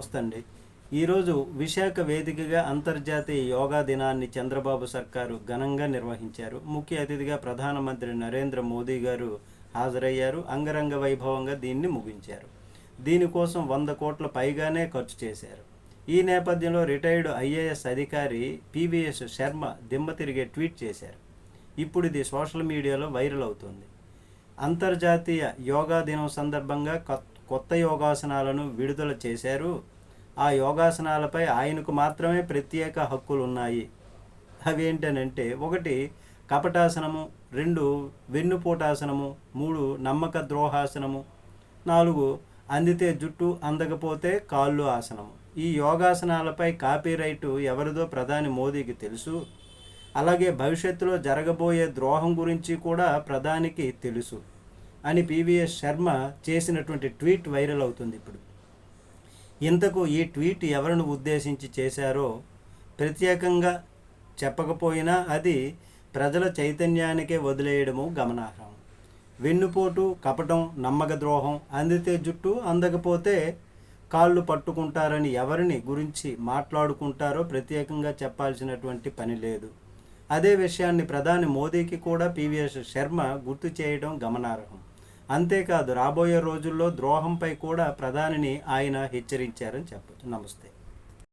నమస్తే అండి ఈరోజు విశాఖ వేదికగా అంతర్జాతీయ యోగా దినాన్ని చంద్రబాబు సర్కారు ఘనంగా నిర్వహించారు. ముఖ్య అతిథిగా ప్రధానమంత్రి నరేంద్ర మోదీ గారు హాజరయ్యారు. అంగరంగ వైభవంగా దీన్ని ముగించారు. దీనికోసం వంద కోట్ల పైగానే ఖర్చు చేశారు. ఈ నేపథ్యంలో రిటైర్డ్ ఐఏఎస్ అధికారి పీవీఎస్ శర్మ దిమ్మ తిరిగే ట్వీట్ చేశారు. ఇప్పుడు ఇది సోషల్ మీడియాలో వైరల్ అవుతుంది. అంతర్జాతీయ యోగా దినం సందర్భంగా కొత్త యోగాసనాలను విడుదల చేశారు. ఆ యోగాసనాలపై ఆయనకు మాత్రమే ప్రత్యేక హక్కులు ఉన్నాయి అవి ఏంటనంటే ఒకటి కపటాసనము రెండు వెన్నుపోటాసనము మూడు నమ్మక ద్రోహాసనము నాలుగు అందితే జుట్టు అందకపోతే కాళ్ళు ఆసనము. ఈ యోగాసనాలపై కాపీరైట్ ఎవరిదో ప్రధాని మోదీకి తెలుసు. అలాగే భవిష్యత్తులో జరగబోయే ద్రోహం గురించి కూడా ప్రధానికి తెలుసు. అని పివిఎస్ శర్మ చేసినటువంటి ట్వీట్ వైరల్ అవుతుంది ఇప్పుడు. ఇంతకు ఈ ట్వీట్ ఎవరిని ఉద్దేశించి చేశారో ప్రత్యేకంగా చెప్పకపోయినా అది ప్రజల చైతన్యానికే వదిలేయడము గమనార్హం. వెన్నుపోటు కపటం నమ్మక ద్రోహం అందితే జుట్టు అందకపోతే కాళ్ళు పట్టుకుంటారని ఎవరిని గురించి మాట్లాడుకుంటారో ప్రత్యేకంగా చెప్పాల్సినటువంటి పని లేదు. అదే విషయాన్ని ప్రధాని మోదీకి కూడా పివిఎస్ శర్మ గుర్తు చేయడం గమనార్హం. అంతేకాదు రాబోయే రోజుల్లో ద్రోహంపై కూడా ప్రధానిని ఆయన హెచ్చరించారని చెప్పచ్చు. నమస్తే.